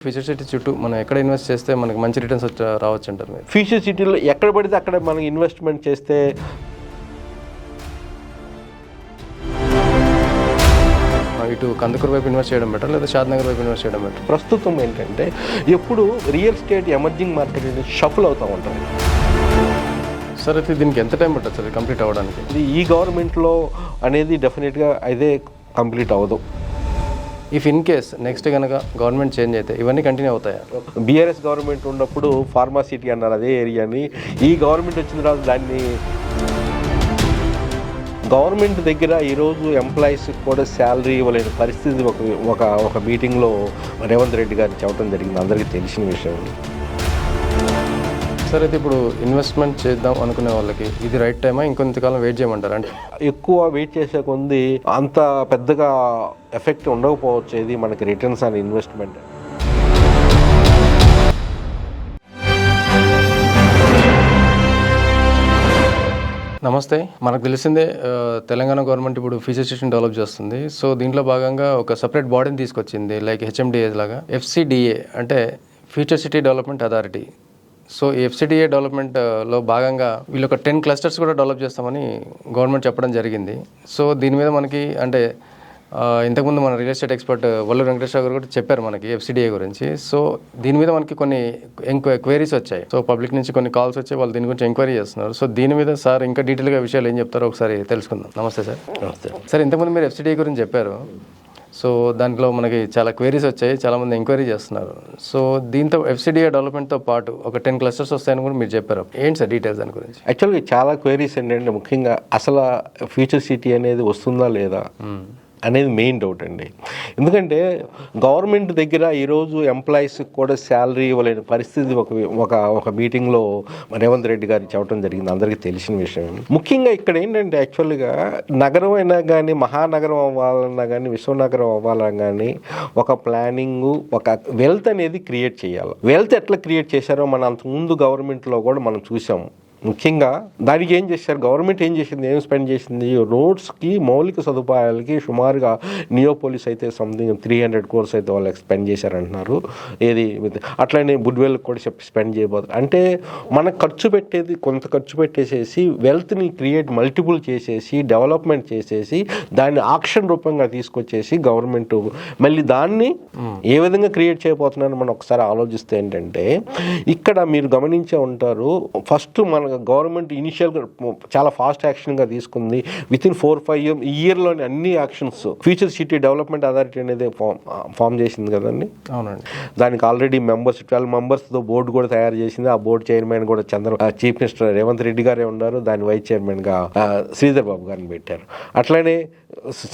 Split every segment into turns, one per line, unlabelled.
Future city చుట్టూ మనం ఎక్కడ ఇన్వెస్ట్ చేస్తే మనకి మంచి రిటర్న్స్ వచ్చి రావచ్చు అంటారు మీరు?
ఫ్యూచర్ సిటీలో ఎక్కడ పడితే అక్కడ మనం ఇన్వెస్ట్మెంట్ చేస్తే
ఇటు కందుకూరు వైపు ఇన్వెస్ట్ చేయడం బెటర్ లేదా షాద్ నగర్ వైపు ఇన్వెస్ట్ చేయడం బెటర్
ప్రస్తుతం ఏంటంటే ఎప్పుడు రియల్ ఎస్టేట్ ఎమర్జింగ్ మార్కెట్ అనేది షఫుల్ అవుతూ ఉంటుంది
సార్ అయితే దీనికి ఎంత టైం పట్టదు సార్ కంప్లీట్ అవ్వడానికి?
ఈ గవర్నమెంట్లో అనేది డెఫినెట్గా అదే కంప్లీట్ అవ్వదు.
ఇఫ్ ఇన్ కేస్ నెక్స్ట్ కనుక గవర్నమెంట్ చేంజ్ అయితే ఇవన్నీ కంటిన్యూ అవుతాయా?
బీఆర్ఎస్ గవర్నమెంట్ ఉన్నప్పుడు ఫార్మాసిటీ అన్నారు అదే ఏరియాని ఈ గవర్నమెంట్ వచ్చిన తర్వాత దాన్ని గవర్నమెంట్ దగ్గర ఈరోజు ఎంప్లాయీస్ కూడా శాలరీ ఇవ్వలేని పరిస్థితి ఒక ఒక ఒక మీటింగ్లో రేవంత్ రెడ్డి గారు చెప్పడం జరిగింది. అందరికీ తెలిసిన విషయం
సార్ అయితే ఇప్పుడు ఇన్వెస్ట్మెంట్ చేద్దాం అనుకునే వాళ్ళకి ఇది రైట్ టైమా ఇంకొంతకాలం వెయిట్ చేయమంటారు? అంటే
ఎక్కువ వెయిట్ చేసే కొంది అంత పెద్దగా ఎఫెక్ట్ ఉండకపోవచ్చు ఇది మనకి రిటర్న్స్ ఆన్ ఇన్వెస్ట్మెంట్
నమస్తే. మనకు తెలిసిందే తెలంగాణ గవర్నమెంట్ ఇప్పుడు ఫీచర్ స్టేషన్ డెవలప్ చేస్తుంది. సో దీంట్లో భాగంగా ఒక సపరేట్ బాడీని తీసుకొచ్చింది లైక్ హెచ్ఎండిఏ లాగా. ఎఫ్సిడిఏ అంటే future city development authority so ఈ ఎఫ్సిడిఏ డెవలప్మెంట్ ఆ, లో భాగంగా వీళ్ళు ఒక టెన్ క్లస్టర్స్ కూడా డెవలప్ చేస్తామని గవర్నమెంట్ చెప్పడం జరిగింది. సో దీని మీద మనకి అంటే ఇంతకుముందు మన రియల్ ఎస్టేట్ ఎక్స్పర్ట్ వల్లు వెంకటేశ్వర గారు కూడా చెప్పారు మనకి ఎఫ్సిడిఏ గురించి. సో దీని మీద మనకి కొన్ని క్వైరీస్ వచ్చాయి. సో పబ్లిక్ నుంచి కొన్ని కాల్స్ వచ్చాయి వాళ్ళు దీని గురించి ఎంక్వైరీ చేస్తున్నారు. సో దీని మీద సార్ ఇంకా డీటెయిల్గా విషయాలు ఏం చెప్తారో ఒకసారి తెలుసుకుందాం. నమస్తే సార్. సార్ ఇంతకుముందు మీరు ఎఫ్సిడిఏ గురించి చెప్పారు. సో దాంట్లో మనకి చాలా క్వైరీస్ వచ్చాయి చాలా మంది ఎంక్వైరీ చేస్తున్నారు. సో దీంతో ఎఫ్సిడిఏ డెవలప్మెంట్తో పాటు ఒక టెన్ క్లస్టర్స్ వస్తాయని కూడా మీరు చెప్పారు. ఏంటి సార్ డీటెయిల్స్ దాని గురించి?
యాక్చువల్గా చాలా క్వైరీస్ ఏంటంటే ముఖ్యంగా అసలు ఫ్యూచర్ సిటీ అనేది వస్తుందా లేదా? అనేది మెయిన్ డౌట్ అండి. ఎందుకంటే గవర్నమెంట్ దగ్గర ఈరోజు ఎంప్లాయీస్కి కూడా శాలరీ ఇవ్వలేని పరిస్థితి ఒక ఒక ఒక మీటింగ్లో రేవంత్ రెడ్డి గారు చెప్పడం జరిగింది. అందరికీ తెలిసిన విషయం. ముఖ్యంగా ఇక్కడ ఏంటంటే యాక్చువల్గా నగరం అయినా కానీ మహానగరం అవ్వాలన్నా కానీ విశ్వనగరం అవ్వాలన్నా కానీ ఒక ప్లానింగ్ ఒక వెల్త్ అనేది క్రియేట్ చేయాలి. వెల్త్ ఎట్లా క్రియేట్ చేశారో మన అంతకుముందు గవర్నమెంట్లో కూడా మనం చూసాము ముఖ్యంగా దానికి ఏం చేశారు? గవర్నమెంట్ ఏం చేసింది? ఏం స్పెండ్ చేసింది? రోడ్స్కి మౌలిక సదుపాయాలకి సుమారుగా నియోపోలిస్ అయితే సంథింగ్ త్రీ హండ్రెడ్ కోర్స్ అయితే వాళ్ళకి స్పెండ్ చేశారంటున్నారు. ఏది అట్లనే బుడ్వెల్ కూడా చెప్పి స్పెండ్ చేయబోతున్నారు అంటే మనకు ఖర్చు పెట్టేది కొంత ఖర్చు పెట్టేసేసి వెల్త్ని క్రియేట్ మల్టిపుల్ చేసేసి డెవలప్మెంట్ చేసేసి దాన్ని ఆక్షన్ రూపంగా తీసుకొచ్చేసి గవర్నమెంట్ మళ్ళీ దాన్ని ఏ విధంగా క్రియేట్ చేయబోతున్నారని మనం ఒకసారి ఆలోచిస్తే ఏంటంటే ఇక్కడ మీరు గమనించే ఉంటారు ఫస్ట్ మన గవర్నమెంట్ ఇనిషియల్గా చాలా ఫాస్ట్ యాక్షన్గా తీసుకుంది. With in four five year ఇయర్లోని అన్ని actions future city development authority అనేది ఫామ్ ఫామ్ చేసింది కదండి?
అవునండి.
దానికి ఆల్రెడీ మెంబర్స్ ట్వెల్వ్ మెంబర్స్తో బోర్డు కూడా తయారు చేసింది. ఆ బోర్డు చైర్మన్ కూడా చంద్ర చీఫ్ మినిస్టర్ రేవంత్ రెడ్డి గారే ఉన్నారు. దాని వైస్ చైర్మన్గా శ్రీధర్ బాబు గారిని పెట్టారు. అట్లనే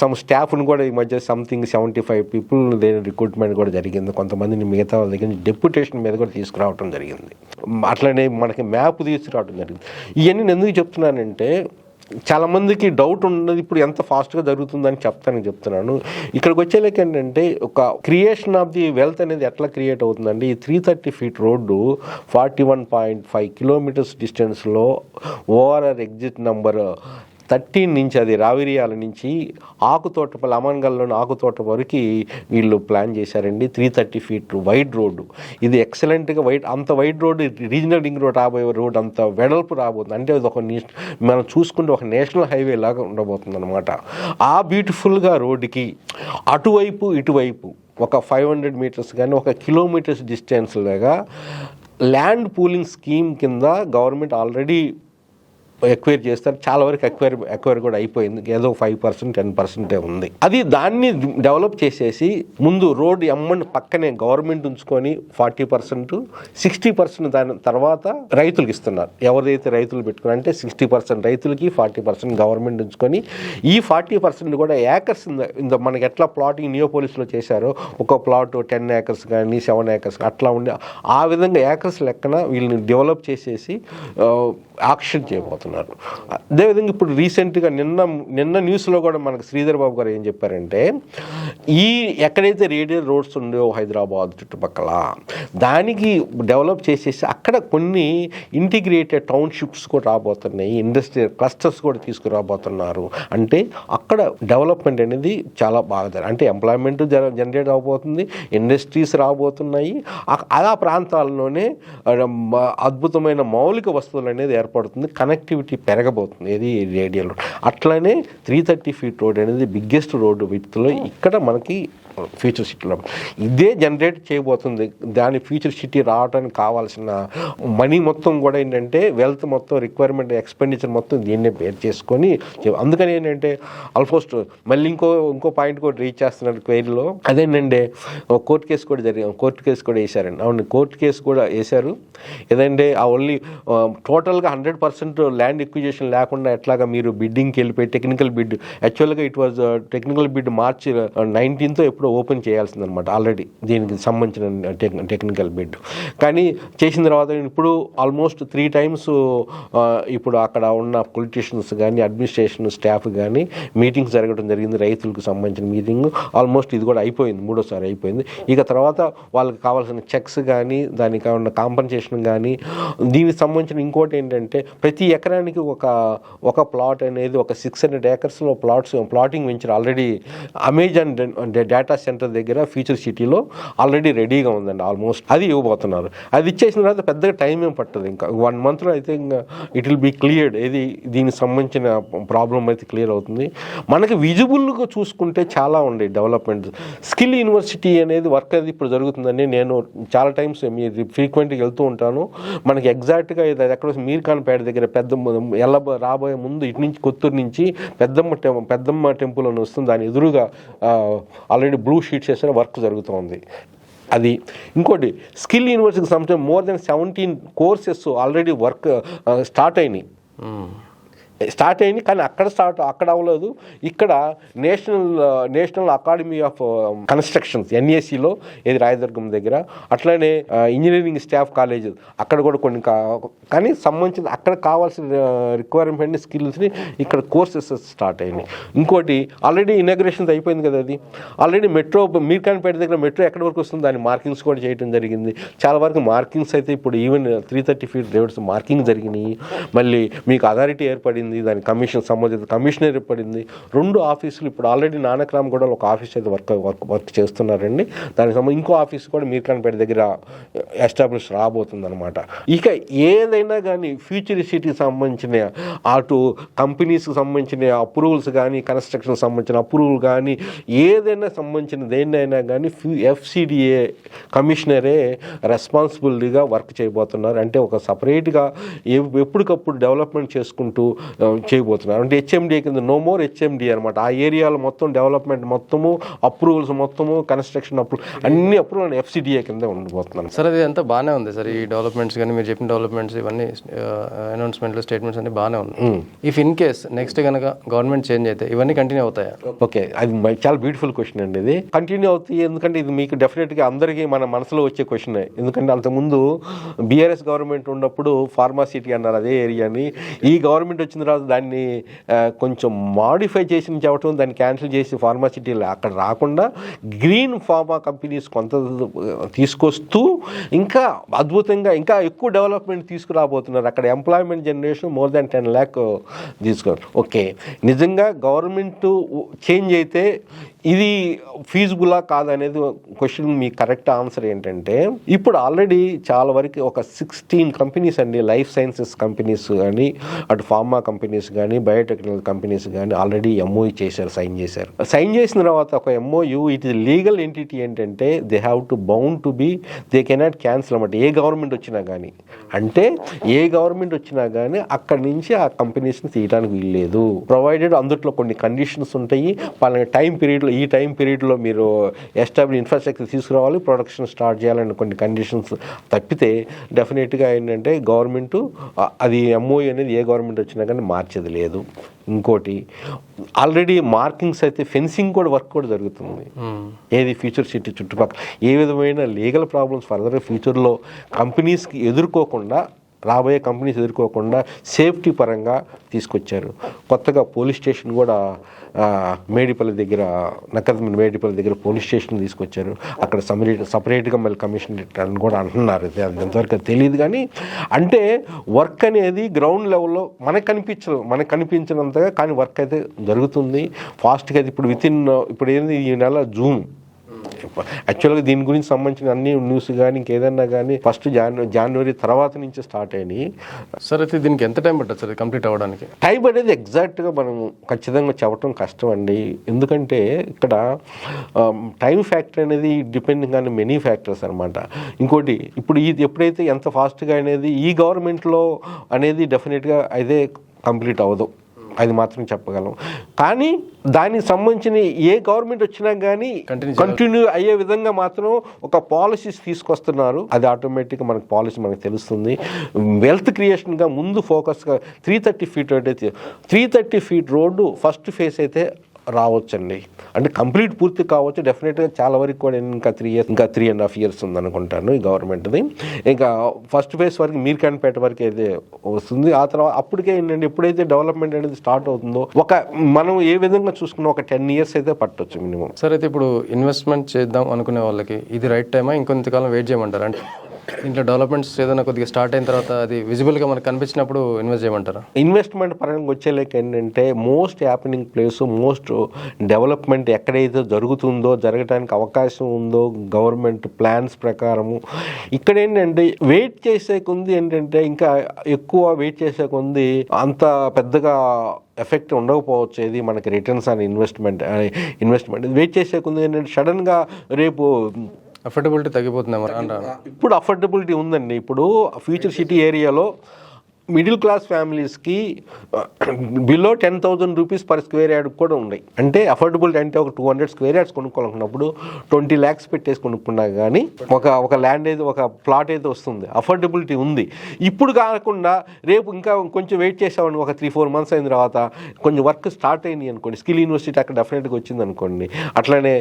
సమ్ స్టాఫ్ను కూడా ఈ మధ్య సంథింగ్ సెవెంటీ ఫైవ్ పీపుల్ దేని రిక్రూట్మెంట్ కూడా జరిగింది. కొంతమందిని మిగతా వాళ్ళ దగ్గర నుంచి డెప్యుటేషన్ మీద కూడా తీసుకురావడం జరిగింది. అట్లనే మనకి మ్యాప్ తీసుకురావడం జరిగింది. ఇవన్నీ నేను ఎందుకు చెప్తున్నానంటే చాలామందికి డౌట్ ఉన్నది ఇప్పుడు ఎంత ఫాస్ట్గా జరుగుతుందని చెప్తాను చెప్తున్నాను. ఇక్కడికి వచ్చేలేక ఏంటంటే ఒక క్రియేషన్ ఆఫ్ ది వెల్త్ అనేది ఎట్లా క్రియేట్ అవుతుందండి ఈ three thirty feet road forty one point five kilometres డిస్టెన్స్లో ఓఆర్ఆర్ ఎగ్జిట్ నంబర్ థర్టీన్ నుంచి అది రావిరియాల నుంచి ఆకుతోటపల్లి అమన్గల్లోని ఆకుతోట వరకు వీళ్ళు ప్లాన్ చేశారండి. Three thirty feet wide road. ఇది ఎక్సలెంట్గా వైడ్ అంత wide road regional ring road రాబోయే రోడ్ అంత వెడల్పు రాబోతుంది. అంటే అది ఒక మనం చూసుకుంటే ఒక నేషనల్ హైవే లాగా ఉండబోతుంది అనమాట ఆ బ్యూటిఫుల్గా రోడ్డుకి అటువైపు ఇటువైపు ఒక ఫైవ్ హండ్రెడ్ మీటర్స్ కానీ ఒక కిలోమీటర్స్ డిస్టెన్స్ లాగా ల్యాండ్ పూలింగ్ స్కీమ్ కింద గవర్నమెంట్ ఆల్రెడీ ఎక్వైర్ చేస్తారు. చాలా వరకు ఎక్వైర్ ఎక్వైర్ కూడా అయిపోయింది. ఏదో ఫైవ్ పర్సెంట్ టెన్ పర్సెంటే ఉంది. అది దాన్ని డెవలప్ చేసేసి ముందు రోడ్ ఎమ్మని పక్కనే గవర్నమెంట్ ఉంచుకొని ఫార్టీ పర్సెంట్ సిక్స్టీ పర్సెంట్ దాని తర్వాత రైతులకు ఇస్తున్నారు. ఎవరైతే రైతులు పెట్టుకున్నారు అంటే సిక్స్టీ పర్సెంట్ రైతులకి ఫార్టీ పర్సెంట్ గవర్నమెంట్ ఉంచుకొని ఈ ఫార్టీ పర్సెంట్ కూడా ఏకర్స్ ఇంత మనకి ఎట్లా ప్లాటింగ్ నియోపోలిస్లో చేశారో ఒక ప్లాట్ టెన్ ఏకర్స్ కానీ సెవెన్ ఏకర్స్ అట్లా ఉండి ఆ విధంగా ఏకర్స్ లెక్కన వీళ్ళని డెవలప్ చేసేసి ఆక్షన్ చేయబోతున్నారు. చేస్తున్నారు అదేవిధంగా ఇప్పుడు రీసెంట్గా నిన్న నిన్న న్యూస్లో కూడా మనకు శ్రీధర్ బాబు గారు ఏం చెప్పారంటే ఈ ఎక్కడైతే రేడియల్ రోడ్స్ ఉండేవో హైదరాబాద్ చుట్టుపక్కల దానికి డెవలప్ చేసేసి అక్కడ కొన్ని ఇంటిగ్రేటెడ్ టౌన్షిప్స్ కూడా రాబోతున్నాయి ఇండస్ట్రియల్ క్లస్టర్స్ కూడా తీసుకురాబోతున్నారు. అంటే అక్కడ డెవలప్మెంట్ అనేది చాలా బాగా జరగ- అంటే ఎంప్లాయ్మెంట్ జనరేట్ అవబోతుంది ఇండస్ట్రీస్ రాబోతున్నాయి. ఆ- ప్రాంతాల్లోనే అద్భుతమైన మౌలిక వస్తువులు అనేది ఏర్పడుతుంది కనెక్టివిటీ పెరగబోతుంది. ఇది రేడియల్ రోడ్. అట్లనే త్రీ థర్టీ ఫీట్ రోడ్ అనేది బిగ్గెస్ట్ రోడ్డు విత్లో ఇక్కడ మనకి ఫ్యూచర్ సిటీలో. ఇదే జనరేట్ చేయబోతుంది. దాని ఫ్యూచర్ సిటీ రావడానికి కావాల్సిన మనీ మొత్తం కూడా ఏంటంటే వెల్త్ మొత్తం రిక్వైర్మెంట్ ఎక్స్పెండిచర్ మొత్తం దీన్నే బేర్ చేసుకొని అందుకని ఏంటంటే ఆల్మోస్ట్ మళ్ళీ ఇంకో ఇంకో పాయింట్ కూడా రీచ్ చేస్తున్నారు క్వైరీలో. అదేంటంటే కోర్టు కేసు కూడా జరిగింది కోర్టు కేసు కూడా వేశారండి. అవును కోర్టు కేసు కూడా వేశారు. ఏదంటే ఆ ఓన్లీ టోటల్గా హండ్రెడ్ పర్సెంట్ ల్యాండ్ ఎక్విజేషన్ లేకుండా ఎట్లాగా మీరు బిడ్డింగ్కి వెళ్ళిపోయి టెక్నికల్ బిడ్ యాక్చువల్గా it was technical bid March nineteenth ఎప్పుడు ఓపెన్ చేయాల్సిందనమాట ఆల్రెడీ దీనికి సంబంధించిన టెక్ టెక్నికల్ బెడ్ కానీ చేసిన తర్వాత ఇప్పుడు ఆల్మోస్ట్ త్రీ టైమ్స్ ఇప్పుడు అక్కడ ఉన్న పొలిటీషియన్స్ కానీ అడ్మినిస్ట్రేషన్ స్టాఫ్ కానీ మీటింగ్స్ జరగడం జరిగింది రైతులకు సంబంధించిన మీటింగ్. ఆల్మోస్ట్ ఇది కూడా అయిపోయింది మూడోసారి అయిపోయింది. ఇక తర్వాత వాళ్ళకి కావాల్సిన చెక్స్ కానీ దానికి ఉన్న కాంపన్సేషన్ కానీ దీనికి సంబంధించిన ఇంకోటి ఏంటంటే ప్రతి ఎకరానికి ఒక ఒక ప్లాట్ అనేది ఒక six hundred ఏకర్స్లో plots plotting venture already Amazon data centre దగ్గర ఫ్యూచర్ సిటీలో ఆల్రెడీ రెడీగా ఉందండి ఆల్మోస్ట్ అది ఇవ్వబోతున్నారు. అది ఇచ్చేసిన తర్వాత పెద్దగా టైం ఏం పట్టదు. ఇంకా వన్ మంత్లో అయితే ఇంకా ఇట్ విల్ బీ క్లియర్డ్ ఏది దీనికి సంబంధించిన ప్రాబ్లం అయితే క్లియర్ అవుతుంది. మనకి విజిబుల్గా చూసుకుంటే చాలా ఉండే డెవలప్మెంట్ స్కిల్ యూనివర్సిటీ అనేది వర్క్ అది ఇప్పుడు జరుగుతుందని నేను చాలా టైమ్స్ మీరు ఫ్రీక్వెంట్గా వెళ్తూ ఉంటాను. మనకి ఎగ్జాక్ట్గా ఇది ఎక్కడ మీర్ఖాన్పేట దగ్గర పెద్ద ఎల్ల రాబోయే ముందు ఇటు నుంచి కొత్తూరు నుంచి పెద్దమ్మ టెం పెద్దమ్మ టెంపుల్ అని వస్తుంది. దాని ఎదురుగా ఆల్రెడీ బ్లూ షీట్స్ వేసిన వర్క్ జరుగుతుంది. అది ఇంకోటి స్కిల్ యూనివర్సిటీకి సంబంధించిన more than seventeen courses already work start అయినాయి. Hmm. స్టార్ట్ అయింది కానీ అక్కడ స్టార్ట్ అక్కడ అవ్వలేదు. ఇక్కడ national national academy of um, constructions ఎన్ఏసీలో ఇది రాయదుర్గం దగ్గర. అట్లానే ఇంజనీరింగ్ స్టాఫ్ కాలేజ్ అక్కడ కూడా కొన్ని కా- కానీ సంబంధించిన అక్కడ కావాల్సిన రిక్వైర్మెంట్ స్కిల్స్ని ఇక్కడ కోర్సెస్ స్టార్ట్ అయినాయి. ఇంకోటి ఆల్రెడీ ఇనాగ్రేషన్స్ అయిపోయింది కదా అది. ఆల్రెడీ మెట్రో మీర్ఖాన్పేట దగ్గర మెట్రో ఎక్కడి వరకు వస్తుంది దాని మార్కింగ్స్ కూడా చేయడం జరిగింది. చాలా వరకు మార్కింగ్స్ అయితే ఇప్పుడు even three thirty feet reverse marking జరిగినాయి. మళ్ళీ మీకు అథారిటీ ఏర్పడింది. దాని కమిషన్ సంబంధిత కమిషనరీ పడింది. రెండు ఆఫీసులు ఇప్పుడు ఆల్రెడీ నానక్రామ్ కూడా ఒక ఆఫీస్ అయితే వర్క్ వర్క్ వర్క్ చేస్తున్నారండి. దానికి సంబంధించి ఇంకో ఆఫీస్ కూడా మీర్ఖాన్పేట దగ్గర ఎస్టాబ్లిష్ రాబోతుంది అనమాట ఇక ఏదైనా కానీ ఫ్యూచర్ సిటీకి సంబంధించిన అటు కంపెనీస్కి సంబంధించిన అప్రూవల్స్ కానీ కన్స్ట్రక్షన్ సంబంధించిన అప్రూవల్ కానీ ఏదైనా సంబంధించిన దేన్నైనా కానీ ఫ్యూ ఎఫ్సిడిఏ కమిషనరే రెస్పాన్సిబిలిటీగా వర్క్ చేయబోతున్నారు. అంటే ఒక సపరేట్గా ఎప్పటికప్పుడు డెవలప్మెంట్ చేసుకుంటూ చేయబోతున్నారు. అంటే హెచ్ఎండి కింద నో మోర్ హెచ్ఎండి అనమాట ఆ ఏరియాలో మొత్తం డెవలప్మెంట్ మొత్తము అప్రూవల్స్ మొత్తము కన్స్ట్రక్షన్ అప్రూవల్ అన్ని అప్రూవల్ ఎఫ్సిడిఏ కింద ఉండిపోతున్నాను
సార్ అది అంతా బాగానే ఉంది సార్ ఈ డెవలప్మెంట్స్ కానీ మీరు చెప్పిన డెవలప్మెంట్స్ ఇవన్నీ అనౌన్స్మెంట్లు స్టేట్మెంట్స్ అన్ని బాగానే ఉన్నాయి. ఇఫ్ ఇన్ కేస్ నెక్స్ట్ కనుక గవర్నమెంట్ చేంజ్ అయితే ఇవన్నీ కంటిన్యూ అవుతాయా?
ఓకే అది చాలా బ్యూటిఫుల్ క్వశ్చన్ అండి ఇది. కంటిన్యూ అవుతాయి ఎందుకంటే ఇది మీకు డెఫినెట్గా అందరికీ మన మనసులో వచ్చే క్వశ్చన్ ఎందుకంటే అంతకుముందు బీఆర్ఎస్ గవర్నమెంట్ ఉన్నప్పుడు ఫార్మాసిటీ అన్నారు అదే ఏరియాని ఈ గవర్నమెంట్ వచ్చిన తర్వాత దాన్ని కొంచెం మాడిఫై చేసి చెప్పడం దాన్ని క్యాన్సిల్ చేసి ఫార్మాసిటీలు అక్కడ రాకుండా గ్రీన్ ఫార్మా కంపెనీస్ కొంత తీసుకొస్తూ ఇంకా అద్భుతంగా ఇంకా ఎక్కువ డెవలప్మెంట్ తీసుకురాబోతున్నారు. అక్కడ employment generation more than ten lakh తీసుకున్నారు ఓకే నిజంగా గవర్నమెంట్ చేంజ్ అయితే ఇది ఫీజుబులా కాదనేది క్వశ్చన్ మీ కరెక్ట్ ఆన్సర్ ఏంటంటే ఇప్పుడు ఆల్రెడీ చాలా వరకు ఒక సిక్స్టీన్ కంపెనీస్ అండి లైఫ్ సైన్సెస్ కంపెనీస్ కానీ అటు ఫార్మా కంపెనీస్ కానీ బయోటెక్నాలజీ కంపెనీస్ కానీ ఆల్రెడీ ఎంఓఈ చేశారు సైన్ చేశారు. సైన్ చేసిన తర్వాత ఒక MOU it is legal entity ఏంటంటే they have to bound to be they cannot cancel అన్నమాట. ఏ గవర్నమెంట్ వచ్చినా కానీ అంటే ఏ గవర్నమెంట్ వచ్చినా కానీ అక్కడి నుంచి ఆ కంపెనీస్ని తీయడానికి వీల్లేదు. ప్రొవైడెడ్ అందుట్లో కొన్ని కండిషన్స్ ఉంటాయి. పలానా టైం పీరియడ్లో ఈ టైం పీరియడ్లో మీరు ఎస్టాబ్లిష్ ఇన్ఫ్రాస్ట్రక్చర్ తీసుకురావాలి ప్రొడక్షన్ స్టార్ట్ చేయాలని కొన్ని కండిషన్స్ తప్పితే డెఫినెట్గా ఏంటంటే గవర్నమెంట్ అది ఎంఓఈ అనేది ఏ గవర్నమెంట్ వచ్చినా కానీ మార్చేది లేదు. ఇంకోటి ఆల్రెడీ మార్కింగ్స్ అయితే ఫెన్సింగ్ కూడా వర్క్ కూడా జరుగుతుంది. ఏది ఫ్యూచర్ సిటీ చుట్టుపక్కల ఏ విధమైన లీగల్ ప్రాబ్లమ్స్ ఫర్దర్ ఫ్యూచర్లో కంపెనీస్కి ఎదుర్కోకుండా రాబోయే కంపెనీస్ ఎదుర్కోకుండా సేఫ్టీ పరంగా తీసుకొచ్చారు. కొత్తగా పోలీస్ స్టేషన్ కూడా మేడిపల్లి దగ్గర నక్కదమిని మేడిపల్లి దగ్గర పోలీస్ స్టేషన్ తీసుకొచ్చారు. అక్కడ సపరేట్ సపరేట్గా మళ్ళీ కమిషన్ అని కూడా అంటున్నారు. అంతవరకు ఎంతవరకు తెలియదు కానీ అంటే వర్క్ అనేది గ్రౌండ్ లెవెల్లో మనకు కనిపించదు. మనకు కనిపించినంతగా కానీ వర్క్ అయితే జరుగుతుంది. ఫాస్ట్గా అయితే ఇప్పుడు వితిన్ ఇప్పుడు ఏంది ఈ నెల జూన్. యాక్చువల్గా దీని గురించి సంబంధించిన అన్ని న్యూస్ కానీ ఇంకేదన్నా కానీ ఫస్ట్ జాన్వరి జనవరి తర్వాత నుంచి స్టార్ట్ అయినాయి.
సార్ అయితే దీనికి ఎంత టైం పట్టదు సార్ కంప్లీట్ అవ్వడానికి?
టైం అనేది ఎగ్జాక్ట్గా మనం ఖచ్చితంగా చెప్పడం కష్టం అండి. ఎందుకంటే ఇక్కడ టైం ఫ్యాక్టర్ అనేది డిపెండింగ్ ఆన్ మెనీ ఫ్యాక్టర్స్ అనమాట ఇంకోటి ఇప్పుడు ఇది ఎప్పుడైతే ఎంత ఫాస్ట్గా అనేది ఈ గవర్నమెంట్లో అనేది డెఫినెట్గా అయితే కంప్లీట్ అవ్వదు. అది మాత్రం చెప్పగలం. కానీ దానికి సంబంధించిన ఏ గవర్నమెంట్ వచ్చినా కానీ కంటిన్యూ అయ్యే విధంగా మాత్రం ఒక పాలసీస్ తీసుకొస్తున్నారు. అది ఆటోమేటిక్గా మనకు పాలసీ మనకు తెలుస్తుంది. వెల్త్ క్రియేషన్గా ముందు ఫోకస్గా త్రీ థర్టీ ఫీట్ అయితే three thirty feet road first phase అయితే రావచ్చండి. అంటే కంప్లీట్ పూర్తి కావచ్చు. డెఫినెట్గా చాలా వరకు కూడా ఇంకా త్రీ ఇయర్స్ ఇంకా త్రీ అండ్ హాఫ్ ఇయర్స్ ఉందనుకుంటాను ఈ గవర్నమెంట్ది. ఇంకా ఫస్ట్ ఫేజ్ వరకు మీర్ఖాన్పేట వరకు అయితే వస్తుంది. ఆ తర్వాత అప్పటికే ఏంటంటే ఎప్పుడైతే డెవలప్మెంట్ అనేది స్టార్ట్ అవుతుందో ఒక మనం ఏ విధంగా చూసుకున్నా ఒక టెన్ ఇయర్స్ అయితే పట్టొచ్చు మినిమం
సరే అయితే ఇప్పుడు ఇన్వెస్ట్మెంట్ చేద్దాం అనుకునే వాళ్ళకి ఇది రైట్ టైమా ఇంకొంతకాలం వెయిట్ చేయమంటారా? అంటే ఇంట్లో డెవలప్మెంట్స్ ఏదైనా కొద్దిగా స్టార్ట్ అయిన తర్వాత అది విజిబుల్గా మనకు కనిపించినప్పుడు ఇన్వెస్ట్ చేయమంటారా?
ఇన్వెస్ట్మెంట్ పరంగా వచ్చేలేక ఏంటంటే most happening place most development ఎక్కడైతే జరుగుతుందో జరగడానికి అవకాశం ఉందో గవర్నమెంట్ ప్లాన్స్ ప్రకారము ఇక్కడ ఏంటంటే వెయిట్ చేసే కొంది ఏంటంటే ఇంకా ఎక్కువ వెయిట్ చేసే కొంది అంత పెద్దగా ఎఫెక్ట్ ఉండకపోవచ్చు. ఇది మనకి returns and investment investment wait చేసే కొంది ఏంటంటే సడన్గా రేపు
అఫోర్డబిలిటీ తగ్గిపోతుంది
ఇప్పుడు అఫోర్డబిలిటీ ఉందండి. ఇప్పుడు ఫ్యూచర్ సిటీ ఏరియాలో మిడిల్ క్లాస్ ఫ్యామిలీస్కి below ten thousand rupees per square yard కూడా ఉన్నాయి. అంటే అఫోర్డబుల్ అంటే ఒక టూ హండ్రెడ్ స్క్వేర్ యార్డ్స్ కొనుక్కోవాలనుకున్నప్పుడు ట్వంటీ ల్యాక్స్ పెట్టేసి కొనుక్కున్నా కానీ ఒక ఒక ల్యాండ్ అయితే ఒక ప్లాట్ అయితే వస్తుంది. అఫోర్డబిలిటీ ఉంది. ఇప్పుడు కాకుండా రేపు ఇంకా కొంచెం వెయిట్ చేసామని ఒక త్రీ ఫోర్ మంత్స్ అయిన తర్వాత కొంచెం వర్క్ స్టార్ట్ అయినాయి అనుకోండి. స్కిల్ యూనివర్సిటీ అక్కడ డెఫినెట్గా వచ్చింది అనుకోండి. అట్లానే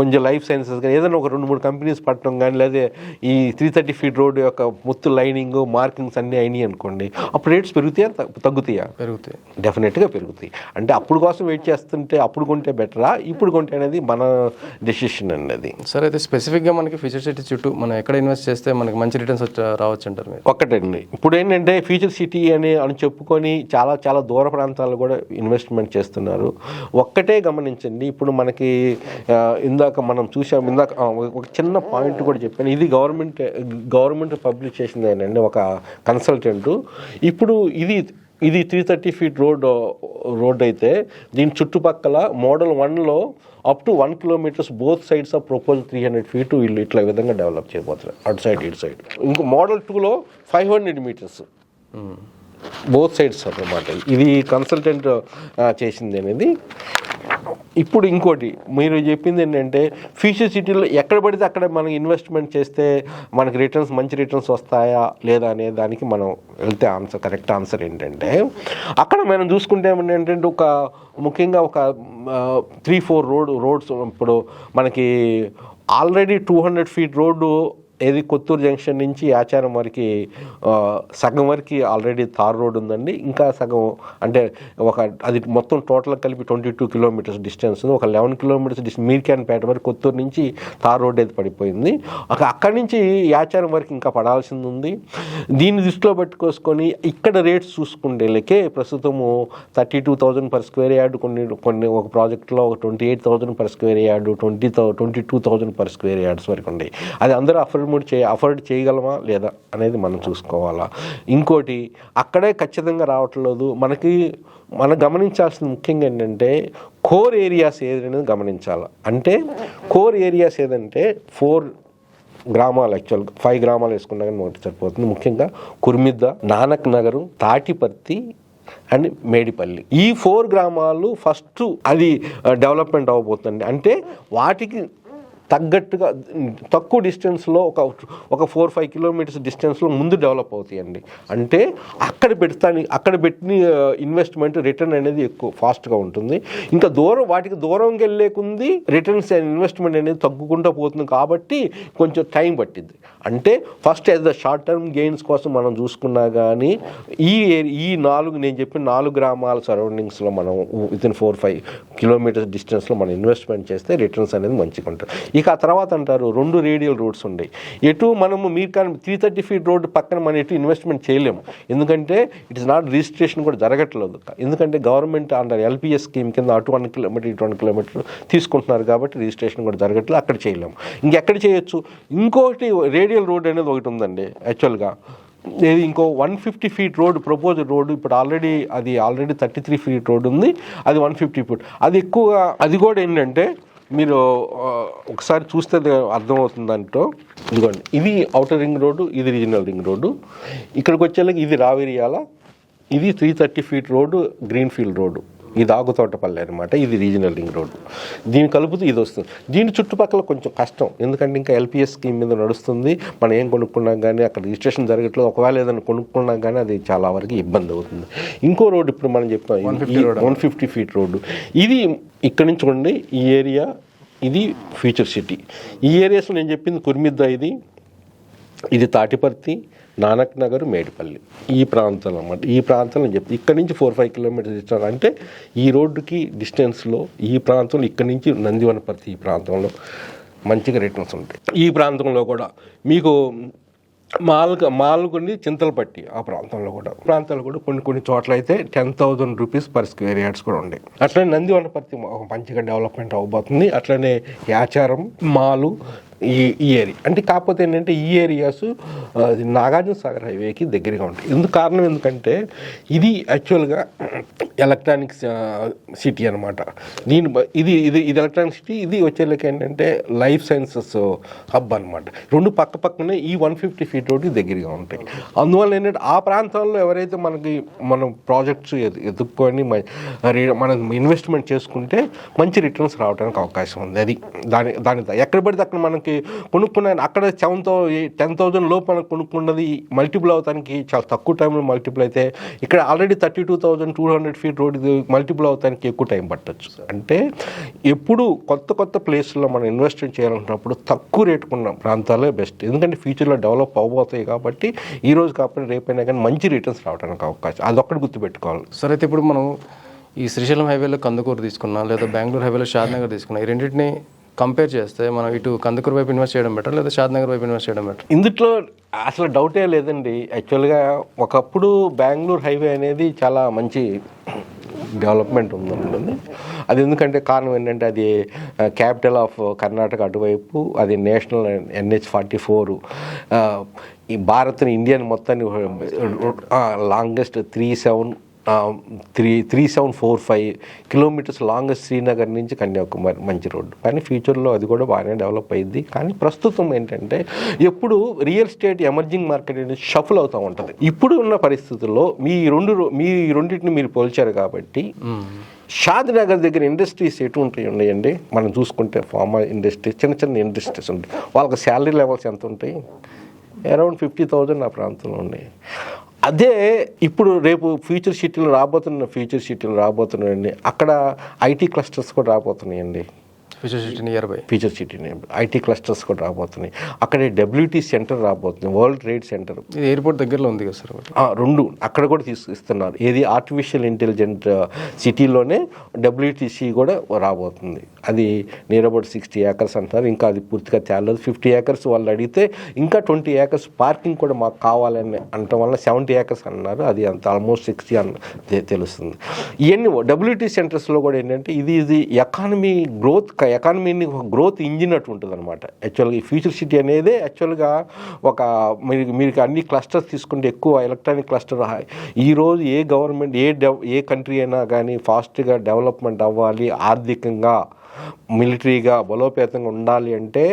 కొంచెం లైఫ్ సైన్సెస్ కానీ ఏదైనా ఒక రెండు మూడు కంపెనీస్ పట్టడం కానీ లేదా ఈ త్రీ థర్టీ ఫీట్ రోడ్ యొక్క ముత్తు లైనింగ్ మార్కింగ్స్ అన్నీ అయినాయి అనుకోండి అప్పుడు రేట్స్ పెరుగుతాయా? తగ్గు- తగ్గుతాయా?
పెరుగుతాయి.
డెఫినెట్గా పెరుగుతాయి. అంటే అప్పుడు కోసం వెయిట్ చేస్తుంటే అప్పుడు కొంటే బెటరా ఇప్పుడు కొంటే అనేది మన డెసిషన్ అండి అది
సార్ అయితే స్పెసిఫిక్గా మనకి ఫ్యూచర్ సిటీ చుట్టూ మనం ఎక్కడ ఇన్వెస్ట్ చేస్తే మనకి మంచి రిటర్న్స్ వచ్చి రావచ్చు అంటారు
ఒక్కటండి ఇప్పుడు ఏంటంటే ఫ్యూచర్ సిటీ అని అని చెప్పుకొని చాలా చాలా దూర ప్రాంతాల్లో కూడా ఇన్వెస్ట్మెంట్ చేస్తున్నారు. ఒక్కటే గమనించండి ఇప్పుడు మనకి ఇందాక మనం చూసాం ఇందాక ఒక- చిన్న పాయింట్ కూడా చెప్పాను. ఇది గవర్నమెంట్ గవర్నమెంట్ పబ్లిష్ చేసింది ఏంటంటే ఒక కన్సల్టెంట్ ఇప్పుడు ఇది ఇది three thirty feet road road అయితే దీని చుట్టుపక్కల మోడల్ వన్లో up to one kilometres both sides of propose three hundred feet వీళ్ళు ఇట్లా విధంగా డెవలప్ చేయబోతున్నారు అటు సైడ్ ఇటు సైడ్ ఇంకో మోడల్ టూలో five hundred meters both sides అన్నమాట. ఇది కన్సల్టెంట్ చేసింది అనేది. ఇప్పుడు ఇంకోటి మీరు చెప్పింది ఏంటంటే ఫ్యూచర్ సిటీలో ఎక్కడ పడితే అక్కడ మనం ఇన్వెస్ట్మెంట్ చేస్తే మనకి రిటర్న్స్ మంచి రిటర్న్స్ వస్తాయా లేదా అనే దానికి మనం వెళ్తే ఆన్సర్ కరెక్ట్ ఆన్సర్ ఏంటంటే అక్కడ మనం చూసుకుంటే ఏంటంటే ఒక ముఖ్యంగా ఒక త్రీ ఫోర్ రోడ్ రోడ్స్ ఇప్పుడు మనకి already two hundred feet road ఏది కొత్తూరు జంక్షన్ నుంచి ఆచారం వరకు సగం వరకు ఆల్రెడీ తార్ రోడ్ ఉందండి. ఇంకా సగం అంటే ఒక అది మొత్తం టోటల్ కలిపి ట్వంటీ టూ కిలోమీటర్స్ డిస్టెన్స్ ఒక లెవెన్ కిలోమీటర్స్ డిస్ మీర్కాన్పేట వరకు కొత్తూరు నుంచి తార్ రోడ్ అయితే పడిపోయింది. ఒక అక్కడి నుంచి యాచారం వరకు ఇంకా పడాల్సింది ఉంది. దీన్ని దృష్టిలో పెట్టుకోసుకొని ఇక్కడ రేట్స్ చూసుకుంటే ప్రస్తుతము thirty two thousand per square yard కొన్ని కొన్ని ఒక ప్రాజెక్ట్లో ఒక twenty eight thousand per square yard twenty thou twenty two thousand per square yards వరకు ఉన్నాయి అది అందరూ అఫోర్డ్ చే అఫోర్డ్ చేయగలమా లేదా అనేది మనం చూసుకోవాలా. ఇంకోటి అక్కడే ఖచ్చితంగా రావట్లేదు మనకి మనం గమనించాల్సింది ముఖ్యంగా ఏంటంటే కోర్ ఏరియాస్ ఏదనేది గమనించాలి. అంటే కోర్ ఏరియాస్ ఏదంటే ఫోర్ గ్రామాలు యాక్చువల్ ఫైవ్ గ్రామాలు వేసుకున్నా కానీ ఒకటి సరిపోతుంది. ముఖ్యంగా కుర్మిద్ద నానక్ నగరు తాటిపర్తి అండ్ మేడిపల్లి. ఈ ఫోర్ గ్రామాలు ఫస్ట్ అది uh, డెవలప్మెంట్ అవ్వబోతుంది. అంటే వాటికి తగ్గట్టుగా తక్కువ డిస్టెన్స్లో ఒక ఒక ఫోర్ ఫైవ్ కిలోమీటర్స్ డిస్టెన్స్లో ముందు డెవలప్ అవుతాయండి. అంటే అక్కడ పెడతాని అక్కడ పెట్టిన ఇన్వెస్ట్మెంట్ రిటర్న్ అనేది ఎక్కువ ఫాస్ట్గా ఉంటుంది. ఇంకా దూరం వాటికి దూరంకి వెళ్ళేకుంది రిటర్న్స్ అండ్ ఇన్వెస్ట్మెంట్ అనేది తగ్గుకుంటూ పోతుంది కాబట్టి కొంచెం టైం పట్టింది అంటే first as the short term gains కోసం మనం చూసుకున్నా కానీ ఈ ఏరి- ఈ నాలుగు నేను చెప్పిన నాలుగు గ్రామాల సరౌండింగ్స్లో మనం with in four five kilometres డిస్టెన్స్లో మనం ఇన్వెస్ట్మెంట్ చేస్తే రిటర్న్స్ అనేది మంచిగా ఉంటుంది. ఇక ఆ తర్వాత అంటారు రెండు రేడియల్ రోడ్స్ ఉన్నాయి ఎటు మనము మీరు కానీ త్రీ థర్టీ ఫీట్ రోడ్డు పక్కన మనం ఎటు ఇన్వెస్ట్మెంట్ చేయలేము. ఎందుకంటే ఇట్ ఇస్ నాట్ రిజిస్ట్రేషన్ కూడా జరగట్లేదు. ఎందుకంటే గవర్నమెంట్ అండర్ ఎల్పిఎస్ స్కీమ్ కింద అటు వన్ కిలోమీటర్ ఇటు వన్ కిలోమీటర్ తీసుకుంటున్నారు కాబట్టి రిజిస్ట్రేషన్ కూడా జరగట్లేదు అక్కడ చేయలేము. ఇంకెక్కడ చేయొచ్చు? ఇంకోటి రేడియల్ రోడ్ అనేది ఒకటి ఉందండి యాక్చువల్గా ఇది ఇంకో one fifty feet road propose road ఇప్పుడు ఆల్రెడీ అది already thirty three feet road ఉంది అది వన్ ఫిఫ్టీ ఫీట్ అది ఎక్కువగా అది కూడా ఏంటంటే మీరు ఒకసారి చూస్తే అర్థమవుతుంది దాంట్లో ఇదిగోండి ఇది అవుటర్ రింగ్ రోడ్డు ఇది రీజనల్ రింగ్ రోడ్డు ఇక్కడికి వచ్చేలాగా ఇది రావేరియాల ఇది three thirty feet road green field road ఇది ఆగుతోటపల్లి అనమాట ఇది రీజనల్ రింగ్ రోడ్డు దీన్ని కలుపుతూ ఇది వస్తుంది. దీని చుట్టుపక్కల కొంచెం కష్టం. ఎందుకంటే ఇంకా ఎల్పిఎస్ స్కీమ్ మీద నడుస్తుంది. మనం ఏం కొనుక్కున్నాం కానీ అక్కడ రిజిస్ట్రేషన్ జరగట్లేదు. ఒకవేళ ఏదైనా కొనుక్కున్నాం కానీ అది చాలా వరకు ఇబ్బంది అవుతుంది. ఇంకో రోడ్డు ఇప్పుడు మనం చెప్పాం వన్ ఫిఫ్టీ ఫీట్ రోడ్డు ఇది ఇక్కడ నుంచి చూడండి. ఈ ఏరియా ఇది ఫ్యూచర్ సిటీ ఈ ఏరియాస్లో నేను చెప్పింది కుర్మిద్ద ఇది. ఇది తాటిపర్తి. నానక్ నగర్ మేడిపల్లి. ఈ ప్రాంతం అన్నమాట. ఈ ప్రాంతంలో చెప్తే ఇక్కడ నుంచి ఫోర్ ఫైవ్ కిలోమీటర్స్ ఇచ్చారు అంటే ఈ రోడ్డుకి డిస్టెన్స్లో ఈ ప్రాంతంలో ఇక్కడ నుంచి నందివనపర్తి ఈ ప్రాంతంలో మంచిగా రిటర్న్స్ ఉంటాయి. ఈ ప్రాంతంలో కూడా మీకు మాల్గ మాల్గొని చింతలపట్టి ఆ ప్రాంతంలో కూడా. ప్రాంతాలు కూడా కొన్ని కొన్ని చోట్ల అయితే ten thousand rupees per square yards కూడా ఉన్నాయి అట్లనే నందివనపర్తి మంచిగా డెవలప్మెంట్ అవబోతుంది అట్లనే యాచారం మాలు ఈ ఈ ఏరియా అంటే కాకపోతే ఏంటంటే ఈ ఏరియాస్ నాగార్జున సాగర్ హైవేకి దగ్గరగా ఉంటాయి. ఎందుకు కారణం ఎందుకంటే ఇది యాక్చువల్గా ఎలక్ట్రానిక్స్ సిటీ అనమాట దీని బ- ఇది ఇది ఇది ఎలక్ట్రానిక్ సిటీ ఇది వచ్చేళ్ళకి ఏంటంటే లైఫ్ సైన్సెస్ హబ్ అనమాట రెండు పక్క పక్కనే ఈ వన్ ఫిఫ్టీ ఫీట్ రోడ్డు దగ్గరగా ఉంటాయి. అందువల్ల ఏంటంటే ఆ ప్రాంతాల్లో ఎవరైతే మనకి మనం ప్రాజెక్ట్స్ ఎదుర్కొని మ- రి- మనం ఇన్వెస్ట్మెంట్ చేసుకుంటే మంచి రిటర్న్స్ రావడానికి అవకాశం ఉంది. అది దాని దాని ఎక్కడ పడితే అక్కడ మనకి కొనుక్కున్న అక్కడ సెవెన్ థౌ టెన్ థౌజండ్ లోపు మనకు కొనుక్కున్నది మల్టిపుల్ అవడానికి చాలా తక్కువ టైంలో మల్టిపుల్ అయితే ఇక్కడ already thirty two thousand two hundred feet road multiple అవడానికి ఎక్కువ టైం పట్టచ్చు. అంటే ఎప్పుడు కొత్త కొత్త ప్లేస్లో మనం ఇన్వెస్ట్ చేయాలనుకున్నప్పుడు తక్కువ రేటుకున్న ప్రాంతాలే బెస్ట్. ఎందుకంటే ఫ్యూచర్లో డెవలప్ అవబోతాయి కాబట్టి ఈ రోజు కాకపోయినా రేపైనా కానీ మంచి రిటర్న్స్ రావడానికి అవకాశం అదొక్కటి గుర్తుపెట్టుకోవాలి.
సరే అయితే ఇప్పుడు మనం ఈ శ్రీశైలం హైవేలో కందుకూరు తీసుకున్నా లేదా బెంగళూరు హైవేలో షాద్నగర్ తీసుకున్నా ఈ రెండింటిని కంపేర్ చేస్తే మనం ఇటు కందుకూరు వైపు ఇన్వెస్ట్ చేయడం బెటర్ లేదా షాద్నగర్ వైపు ఇన్వెస్ట్ చేయడం బెటర్
ఇందులో అసలు డౌటే లేదండి. యాక్చువల్గా ఒకప్పుడు బెంగళూరు హైవే అనేది చాలా మంచి డెవలప్మెంట్ ఉందండి అది ఎందుకంటే కారణం ఏంటంటే అది క్యాపిటల్ ఆఫ్ కర్ణాటక అటువైపు అది నేషనల్ ఎన్హెచ్ ఫార్టీ ఫోర్ ఈ భారత్ని ఇండియన్ మొత్తాన్ని longest three seven three three seven four five kilometers longest Srinagar నుంచి కన్యాకుమారి మంచి రోడ్డు. కానీ ఫ్యూచర్లో అది కూడా బాగానే డెవలప్ అయింది కానీ ప్రస్తుతం ఏంటంటే ఎప్పుడు రియల్ ఎస్టేట్ ఎమర్జింగ్ మార్కెట్ అనేది షఫుల్ అవుతూ ఉంటుంది. ఇప్పుడు ఉన్న పరిస్థితుల్లో మీ రెండు రో- మీ రెండింటిని మీరు పోల్చారు కాబట్టి షాద్ నగర్ దగ్గర ఇండస్ట్రీస్ ఎటు ఉంటాయి ఉన్నాయండి? మనం చూసుకుంటే ఫార్మా ఇండస్ట్రీస్ చిన్న చిన్న ఇండస్ట్రీస్ ఉంటాయి. వాళ్ళకి శాలరీ లెవెల్స్ ఎంత ఉంటాయి? అరౌండ్ ఫిఫ్టీ థౌజండ్ ఆ ప్రాంతంలో ఉన్నాయి. అదే ఇప్పుడు రేపు ఫ్యూచర్ సిటీలు రాబోతున్న ఫ్యూచర్ సిటీలు రాబోతున్నాయండి. అక్కడ ఐటీ క్లస్టర్స్ కూడా రాబోతున్నాయండి.
Future city near by
future city IT clusters కూడా రాబోతున్నాయి. అక్కడే డబ్ల్యూటీ సెంటర్ రాబోతుంది వరల్డ్ ట్రేడ్ సెంటర్
ఇది ఎయిర్పోర్ట్ దగ్గరలో ఉంది కదా సార్
రెండు. అక్కడ కూడా తీసుకిస్తున్నారు ఏది ఆర్టిఫిషియల్ ఇంటెలిజెంట్ సిటీలోనే డబ్ల్యూటీసీ కూడా రాబోతుంది. అది నియర్ అబౌట్ సిక్స్టీ ఏకర్స్ అంటున్నారు ఇంకా అది పూర్తిగా తేలదు ఫిఫ్టీ ఏకర్స్ వాళ్ళు అడిగితే ఇంకా ట్వంటీ ఏకర్స్ పార్కింగ్ కూడా మాకు కావాలని అనటం వల్ల సెవెంటీ ఏకర్స్ అన్నారు. అది అంత ఆల్మోస్ట్ సిక్స్టీ అన్న తెలుస్తుంది. ఇవన్నీ డబ్ల్యూటీ సెంటర్స్లో కూడా ఏంటంటే ఇది ఇది ఎకానమీ గ్రోత్ ఎకానమీని గ్రోత్ ఇంజిన్ అటు ఉంటుంది అనమాట యాక్చువల్గా ఈ ఫ్యూచర్ సిటీ అనేది యాక్చువల్గా ఒక మీరు మీరు అన్ని క్లస్టర్స్ తీసుకుంటే ఎక్కువ ఎలక్ట్రానిక్ క్లస్టర్ ఈరోజు ఏ గవర్నమెంట్ ఏ డెవ ఏ కంట్రీ అయినా కానీ ఫాస్ట్గా డెవలప్మెంట్ అవ్వాలి ఆర్థికంగా మిలిటరీగా బలోపేతంగా ఉండాలి అంటే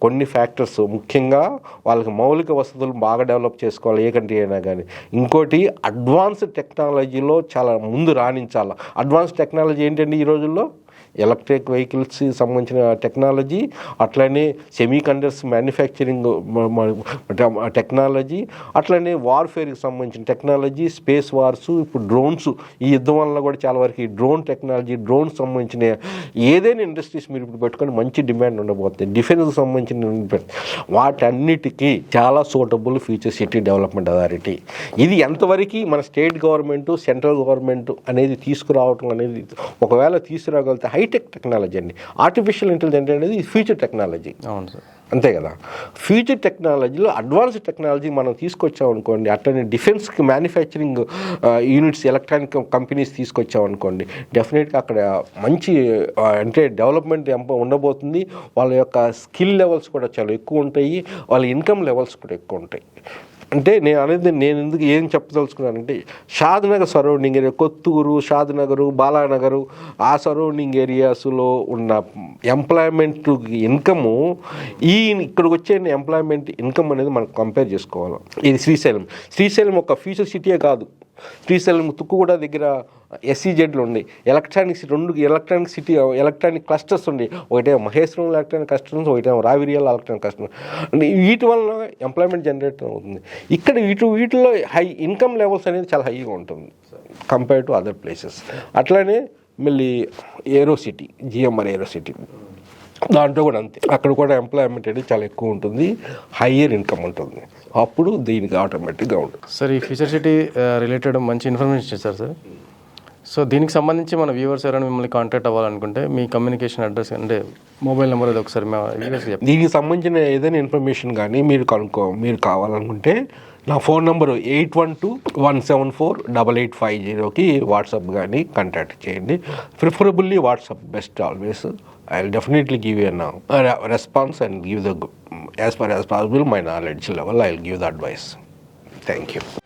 కొన్ని ఫ్యాక్టర్స్ ముఖ్యంగా వాళ్ళకి మౌలిక వసతులు బాగా డెవలప్ చేసుకోవాలి ఏ కంట్రీ అయినా కానీ ఇంకోటి అడ్వాన్స్ టెక్నాలజీలో చాలా ముందు రాణించాలి. అడ్వాన్స్ టెక్నాలజీ ఏంటండి ఈ రోజుల్లో? ఎలక్ట్రిక్ వెహికల్స్ సంబంధించిన టెక్నాలజీ అట్లనే సెమీ కండక్టర్స్ మ్యానుఫ్యాక్చరింగ్ టెక్నాలజీ అట్లనే వార్ఫేర్కి సంబంధించిన టెక్నాలజీ స్పేస్ వార్స్ ఇప్పుడు డ్రోన్స్ ఈ యుద్ధం వల్ల కూడా చాలా వరకు ఈ డ్రోన్ టెక్నాలజీ డ్రోన్ సంబంధించిన ఏదైనా ఇండస్ట్రీస్ మీరు ఇప్పుడు పెట్టుకొని మంచి డిమాండ్ ఉండబోతుంది. డిఫెన్స్కి సంబంధించిన వాటన్నిటికీ చాలా suitable future city development authority. ఇది ఎంతవరకు మన స్టేట్ గవర్నమెంట్ సెంట్రల్ గవర్నమెంట్ అనేది తీసుకురావటం అనేది ఒకవేళ తీసుకురాగలిగితే హైటెక్ టెక్నాలజీ అండి. ఆర్టిఫిషియల్ ఇంటెలిజెన్స్ అనేది ఫ్యూచర్ టెక్నాలజీ
అవును సార్.
అంతే కదా. ఫ్యూచర్ టెక్నాలజీలో అడ్వాన్స్ టెక్నాలజీ మనం తీసుకొచ్చాం అనుకోండి అట్లనే డిఫెన్స్కి మ్యానుఫ్యాక్చరింగ్ యూనిట్స్ ఎలక్ట్రానిక్ కంపెనీస్ తీసుకొచ్చాం అనుకోండి డెఫినెట్గా అక్కడ మంచి అంటే డెవలప్మెంట్ ఎంప ఉండబోతుంది. వాళ్ళ యొక్క స్కిల్ లెవెల్స్ కూడా చాలా ఎక్కువ ఉంటాయి. వాళ్ళ ఇన్కమ్ లెవెల్స్ కూడా ఎక్కువ ఉంటాయి. అంటే నేను అనేది నేను ఎందుకు ఏం చెప్పదలుచుకున్నానంటే షాద్నగర్ సరౌండింగ్ ఏరియా కొత్తూరు షాద్నగర్ బాలానగరు ఆ సరౌండింగ్ ఏరియాస్లో ఉన్న ఎంప్లాయ్మెంట్ ఇన్కము ఈ ఇక్కడికి వచ్చే ఎంప్లాయ్మెంట్ ఇన్కమ్ అనేది మనం కంపేర్ చేసుకోవాలి. ఇది శ్రీశైలం. శ్రీశైలం ఒక ఫ్యూచర్ సిటీయే కాదు. శ్రీశైలం తుక్కుగూడ దగ్గర ఎస్సీజెడ్లు ఉన్నాయి. ఎలక్ట్రానిక్స్ రెండు ఎలక్ట్రానిక్ సిటీ ఎలక్ట్రానిక్ క్లస్టర్స్ ఉన్నాయి. ఒకటే మహేశ్వరం ఎలక్ట్రానిక్ క్లస్టర్స్ ఒకటే రావిరియాల ఎలక్ట్రానిక్ కస్టమర్స్ అంటే వీటి వల్ల ఎంప్లాయ్మెంట్ జనరేట్ అవుతుంది. ఇక్కడ వీటి వీటిలో హై ఇన్కమ్ లెవెల్స్ అనేది చాలా హైగా ఉంటుంది. కంపేర్ టు అదర్ ప్లేసెస్ అట్లానే మళ్ళీ aero city GMR aero city దాంట్లో కూడా అంతే. అక్కడ కూడా ఎంప్లాయ్మెంట్ అనేది చాలా ఎక్కువ ఉంటుంది. హయ్యర్ ఇన్కమ్ ఉంటుంది. అప్పుడు దీనికి ఆటోమేటిక్గా ఉంటుంది.
సార్ ఈ ఫ్యూచర్ సిటీ రిలేటెడ్ మంచి ఇన్ఫర్మేషన్ ఇచ్చారు సార్ సో దీనికి సంబంధించి మన వ్యూవర్స్ ఎవరైనా మిమ్మల్ని కాంటాక్ట్ అవ్వాలనుకుంటే మీ కమ్యూనికేషన్ అడ్రస్ అంటే మొబైల్ నెంబర్ అది ఒకసారి
దీనికి సంబంధించిన ఏదైనా ఇన్ఫర్మేషన్ కానీ మీరు కనుక్కో మీరు కావాలనుకుంటే నా phone number eight one two one seven four double eight five జీరోకి వాట్సాప్ కానీ కాంటాక్ట్ చేయండి. Preferably WhatsApp best always I'll definitely give you a, a uh, response and give the, as far as possible, my knowledge level, I'll give the advice. Thank you.